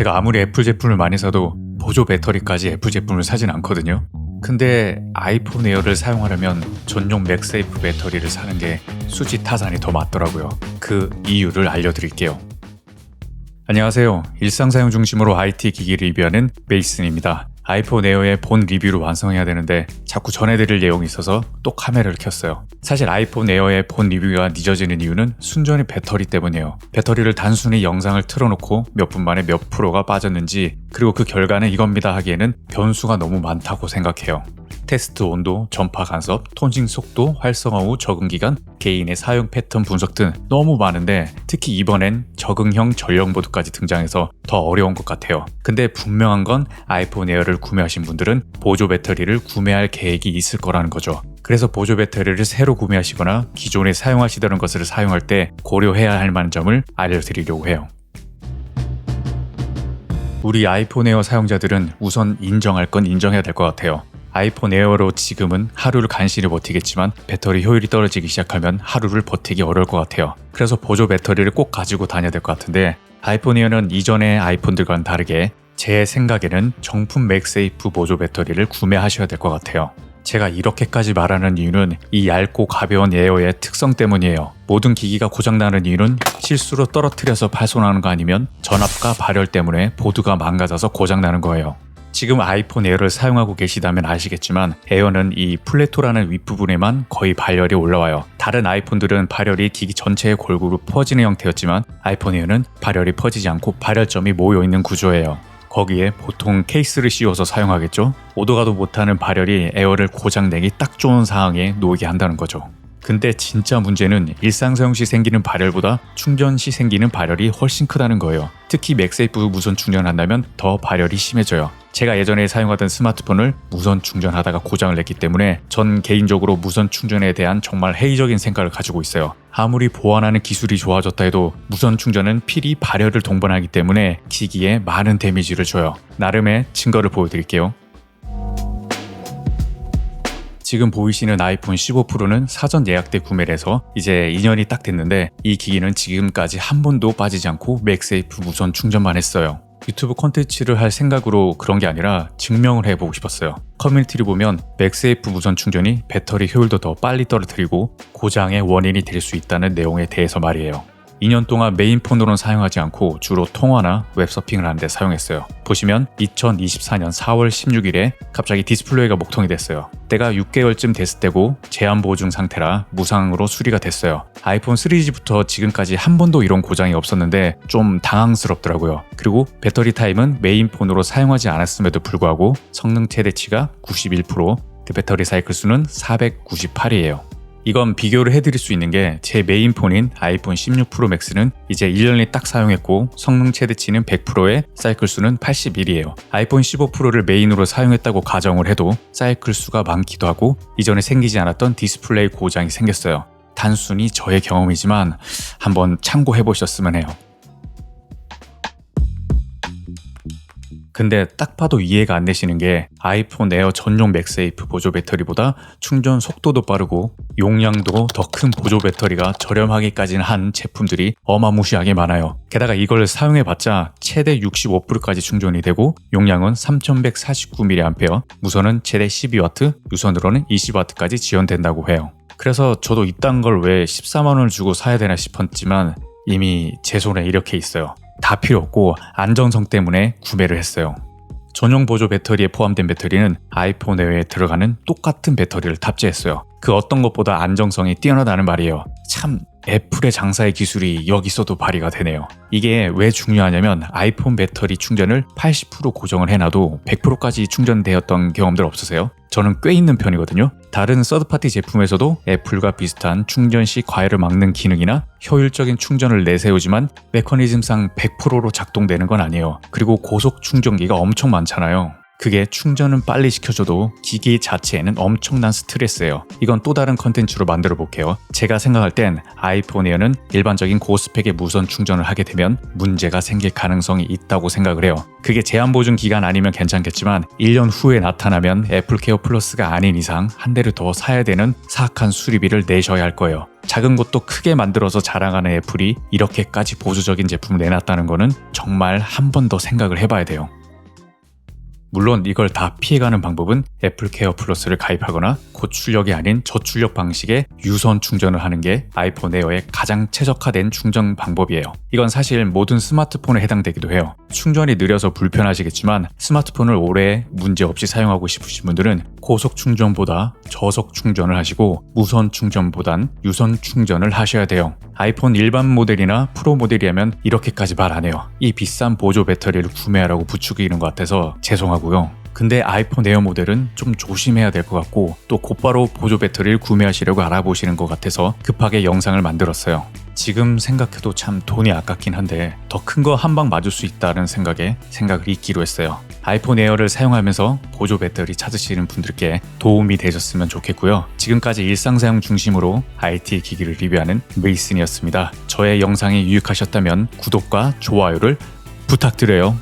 제가 아무리 애플 제품을 많이 사도 보조 배터리까지 애플 제품을 사진 않거든요. 근데 아이폰 에어를 사용하려면 전용 맥세이프 배터리를 사는 게 수지 타산이 더 맞더라고요. 그 이유를 알려드릴게요. 안녕하세요. 일상 사용 중심으로 IT 기기 리뷰하는 베이슨입니다. 아이폰 에어의 본 리뷰를 완성해야 되는데 자꾸 전해드릴 내용이 있어서 또 카메라를 켰어요. 사실 아이폰 에어의 본 리뷰가 늦어지는 이유는 순전히 배터리 때문이에요. 배터리를 단순히 영상을 틀어놓고 몇 분 만에 몇 프로가 빠졌는지 그리고 그 결과는 이겁니다 하기에는 변수가 너무 많다고 생각해요. 테스트 온도, 전파 간섭, 톤싱 속도, 활성화 후 적응 기간, 개인의 사용 패턴 분석 등 너무 많은데 특히 이번엔 적응형 전력 모드까지 등장해서 더 어려운 것 같아요. 근데 분명한 건 아이폰 에어를 구매하신 분들은 보조 배터리를 구매할 계획이 있을 거라는 거죠. 그래서 보조 배터리를 새로 구매하시거나 기존에 사용하시던 것을 사용할 때 고려해야 할 만한 점을 알려드리려고 해요. 우리 아이폰 에어 사용자들은 우선 인정할 건 인정해야 될 것 같아요. 아이폰 에어로 지금은 하루를 간신히 버티겠지만 배터리 효율이 떨어지기 시작하면 하루를 버티기 어려울 것 같아요. 그래서 보조 배터리를 꼭 가지고 다녀야 될 것 같은데 아이폰 에어는 이전의 아이폰들과는 다르게 제 생각에는 정품 맥세이프 보조 배터리를 구매하셔야 될 것 같아요. 제가 이렇게까지 말하는 이유는 이 얇고 가벼운 에어의 특성 때문이에요. 모든 기기가 고장나는 이유는 실수로 떨어뜨려서 파손하는 거 아니면 전압과 발열 때문에 보드가 망가져서 고장나는 거예요. 지금 아이폰 에어를 사용하고 계시다면 아시겠지만 에어는 이 플래토라는 윗부분에만 거의 발열이 올라와요. 다른 아이폰들은 발열이 기기 전체에 골고루 퍼지는 형태였지만 아이폰 에어는 발열이 퍼지지 않고 발열점이 모여 있는 구조예요. 거기에 보통 케이스를 씌워서 사용하겠죠? 오도가도 못하는 발열이 에어를 고장내기 딱 좋은 상황에 놓이게 한다는 거죠. 근데 진짜 문제는 일상 사용 시 생기는 발열보다 충전 시 생기는 발열이 훨씬 크다는 거예요. 특히 맥세이프 무선 충전한다면 더 발열이 심해져요. 제가 예전에 사용하던 스마트폰을 무선 충전하다가 고장을 냈기 때문에 전 개인적으로 무선 충전에 대한 정말 회의적인 생각을 가지고 있어요. 아무리 보완하는 기술이 좋아졌다 해도 무선 충전은 필히 발열을 동반하기 때문에 기기에 많은 데미지를 줘요. 나름의 증거를 보여드릴게요. 지금 보이시는 아이폰 15 프로는 사전 예약 때 구매를 해서 이제 2년이 딱 됐는데 이 기기는 지금까지 한 번도 빠지지 않고 맥세이프 무선 충전만 했어요. 유튜브 콘텐츠를 할 생각으로 그런 게 아니라 증명을 해보고 싶었어요. 커뮤니티를 보면 맥세이프 무선 충전이 배터리 효율도 더 빨리 떨어뜨리고 고장의 원인이 될 수 있다는 내용에 대해서 말이에요. 2년 동안 메인폰으로는 사용하지 않고 주로 통화나 웹서핑을 하는데 사용했어요. 보시면 2024년 4월 16일에 갑자기 디스플레이가 목통이 됐어요. 때가 6개월쯤 됐을 때고 제한 보증 상태라 무상으로 수리가 됐어요. 아이폰 3G부터 지금까지 한 번도 이런 고장이 없었는데 좀 당황스럽더라고요. 그리고 배터리 타임은 메인폰으로 사용하지 않았음에도 불구하고 성능 최대치가 91%, 그 배터리 사이클 수는 498이에요. 이건 비교를 해드릴 수 있는 게 제 메인폰인 아이폰 16 프로 맥스는 이제 1년이 딱 사용했고 성능 최대치는 100%에 사이클 수는 81이에요. 아이폰 15 프로를 메인으로 사용했다고 가정을 해도 사이클 수가 많기도 하고 이전에 생기지 않았던 디스플레이 고장이 생겼어요. 단순히 저의 경험이지만 한번 참고해 보셨으면 해요. 근데 딱 봐도 이해가 안 되시는 게 아이폰 에어 전용 맥세이프 보조 배터리보다 충전 속도도 빠르고 용량도 더 큰 보조 배터리가 저렴하기까지는 한 제품들이 어마무시하게 많아요. 게다가 이걸 사용해봤자 최대 65%까지 충전이 되고 용량은 3149mAh, 무선은 최대 12W, 유선으로는 20W까지 지원된다고 해요. 그래서 저도 이딴 걸 왜 14만원을 주고 사야 되나 싶었지만 이미 제 손에 이렇게 있어요. 다 필요 없고 안정성 때문에 구매를 했어요. 전용 보조 배터리에 포함된 배터리는 아이폰 내외에 들어가는 똑같은 배터리를 탑재했어요. 그 어떤 것보다 안정성이 뛰어나다는 말이에요. 참 애플의 장사의 기술이 여기서도 발휘가 되네요. 이게 왜 중요하냐면 아이폰 배터리 충전을 80% 고정을 해놔도 100%까지 충전되었던 경험들 없으세요? 저는 꽤 있는 편이거든요. 다른 서드파티 제품에서도 애플과 비슷한 충전 시 과열을 막는 기능이나 효율적인 충전을 내세우지만 메커니즘상 100%로 작동되는 건 아니에요. 그리고 고속 충전기가 엄청 많잖아요. 그게 충전은 빨리 시켜줘도 기기 자체에는 엄청난 스트레스예요. 이건 또 다른 컨텐츠로 만들어 볼게요. 제가 생각할 땐 아이폰 에어는 일반적인 고스펙의 무선 충전을 하게 되면 문제가 생길 가능성이 있다고 생각을 해요. 그게 제한 보증 기간 아니면 괜찮겠지만 1년 후에 나타나면 애플케어 플러스가 아닌 이상 한 대를 더 사야 되는 사악한 수리비를 내셔야 할 거예요. 작은 것도 크게 만들어서 자랑하는 애플이 이렇게까지 보수적인 제품을 내놨다는 거는 정말 한 번 더 생각을 해봐야 돼요. 물론 이걸 다 피해가는 방법은 애플 케어 플러스를 가입하거나 고출력이 아닌 저출력 방식의 유선 충전을 하는 게 아이폰 에어의 가장 최적화된 충전 방법이에요. 이건 사실 모든 스마트폰에 해당되기도 해요. 충전이 느려서 불편하시겠지만 스마트폰을 오래 문제없이 사용하고 싶으신 분들은 고속 충전보다 저속 충전을 하시고 무선 충전보단 유선 충전을 하셔야 돼요. 아이폰 일반 모델이나 프로 모델이라면 이렇게까지 말 안 해요. 이 비싼 보조 배터리를 구매하라고 부추기는 것 같아서 죄송하고요. 근데 아이폰 에어 모델은 좀 조심해야 될 것 같고 또 곧바로 보조 배터리를 구매하시려고 알아보시는 것 같아서 급하게 영상을 만들었어요. 지금 생각해도 참 돈이 아깝긴 한데 더 큰 거 한 방 맞을 수 있다는 생각에 생각을 잊기로 했어요. 아이폰 에어를 사용하면서 보조 배터리 찾으시는 분들께 도움이 되셨으면 좋겠고요. 지금까지 일상 사용 중심으로 IT 기기를 리뷰하는 메이슨이었습니다. 저의 영상이 유익하셨다면 구독과 좋아요를 부탁드려요.